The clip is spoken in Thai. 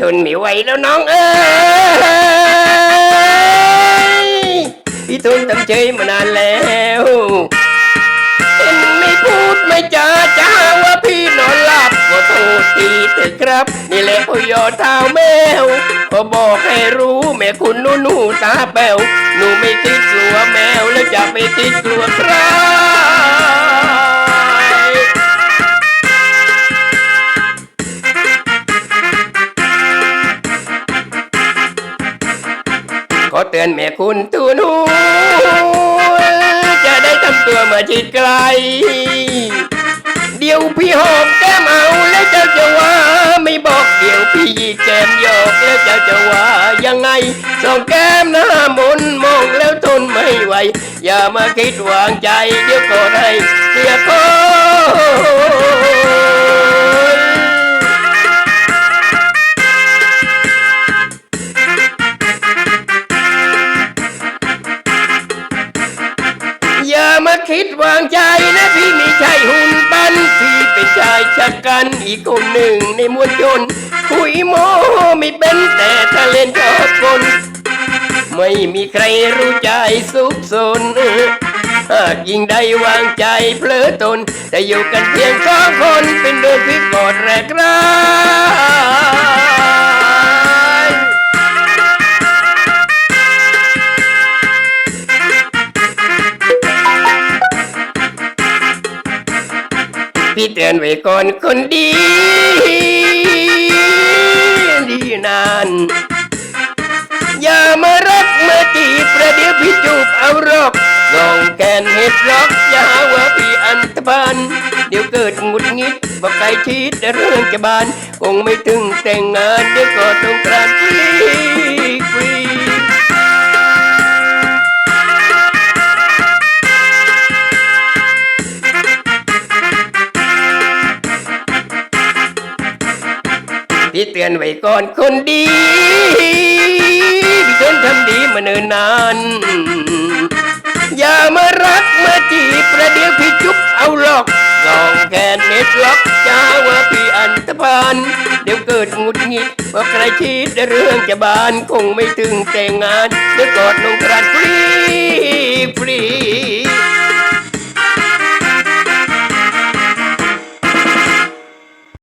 ทนไม่ไหวแล้วน้องเอ้ยพี่ทนทำเฉยมานานแล้วเห็นไม่พูดไม่จาจะหาว่าพี่นอนหลับก็โทษทีเถอะครับ นี่แหละพ่อยอดเท้าแมวก็บอกให้รู้แม่คุณหนูหนูตาแป๋วหนูไม่คิดกลัวแมวแล้วจะไม่คิดกลัวใครข เตือนแม่คุณตูนูจะได้ทำตัวมาชิดไกล เดี๋ยวพี่หอมแก้มเอาแล้วเจ้าจะว่าไม่บอกเดี๋ยวพี่ยีแก้มหยอกแล้วเจ้าจะว่ายังไงสองแก้มหน้ามนมองแล้วทนไม่ไหว อย่ามาคิดวางใจเดี๋ยวก็ได้เสียคนางใจนะพี่ไม่ใช่หุ่นปั้นพี่เป็นชายชะกันอีกคนหนึ่งในมวลชนคุยโมไม่เป็นแต่ถ้าเล่นชอบคนไม่มีใครรู้ใจสุขสนหากยิ่งได้วางใจเพลอตนแต่อยู่กันเพียงสองคนเป็นเดินพิกอดแรก พี่เตือนไว้ก่อนคนดี ดีนาน อย่ามารักมาจีบประเดี๋ยวพี่จูบเอารอกลองแกนเห็ดล็อกอย่าหาว่าพี่อันตพานเดี๋ยวเกิดหงุดหงิดบอกใครชีดเรื่องจะบาน คงไม่ถึงแต่งงานเดี๋ยวก็ต้องกรานฟ พี่เตือนไว้ก่อนคนดีพี่ทนทำดีมาเนิ่นนาน อย่ามารักมาจีบประเดี๋ยวพี่จุ๊บเอาหลอกลองแกนเน็ตล็อกจะหาว่าพี่อันตพานเดี๋ยวเกิดหงุดหงิดว่าใครชีดเรื่องจะบานคงไม่ถึงแต่งงานเดี๋ยวกอดลงกระดาษฟรีฟรี